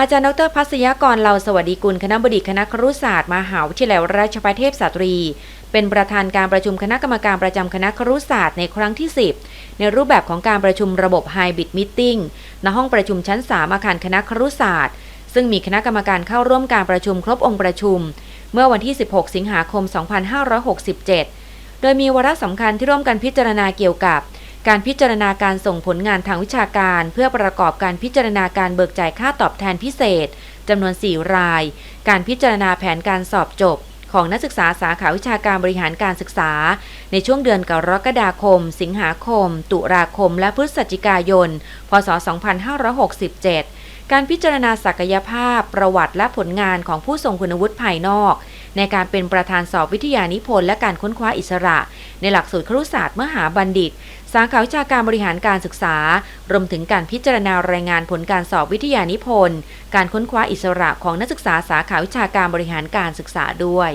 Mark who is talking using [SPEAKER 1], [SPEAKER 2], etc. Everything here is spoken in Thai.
[SPEAKER 1] อาจารย์ดรพัศยกรเลาสวัสดีกุลคณะบดีคณะครุศาสตร์มหาวิทยาลัยราชภัฏเทพสตรี เป็นประธานการประชุมคณะกรรมการประจำคณะครุศาสตร์ในครั้งที่ 10 ในรูปแบบของการประชุมระบบไฮบริดมิทติ้งณห้องประชุมชั้น 3 อาคารคณะครุศาสตร์ ซึ่งมีคณะกรรมการเข้าร่วมการประชุมครบองค์ประชุม เมื่อวันที่ 16 สิงหาคม 2567 โดยมีวาระสำคัญที่ร่วมกันพิจารณาเกี่ยวกับ การพิจารณาการส่งผลงานทางวิชาการ เพื่อประกอบการพิจารณาการเบิกจ่ายค่าตอบแทนพิเศษจำนวน 4 ราย การพิจารณาแผนการสอบจบ ของนักศึกษาสาขาวิชาการบริหารการศึกษา ในช่วงเดือนกรกฎาคม สิงหาคม ตุลาคม และพฤศจิกายน พศ 2567 การพิจารณาศักยภาพ ประวัติและผลงานของผู้ทรงคุณวุฒิภายนอก ในการเป็นประธานสอบวิทยานิพนธ์และการค้นคว้าอิสระ ในหลักสูตรครุศาสตร์มหาบัณฑิต สาขาวิชาการบริหารการศึกษา รวมถึงการพิจารณารายงานผลการสอบวิทยานิพนธ์ การค้นคว้าอิสระของนักศึกษาสาขาวิชาการบริหารการศึกษาด้วย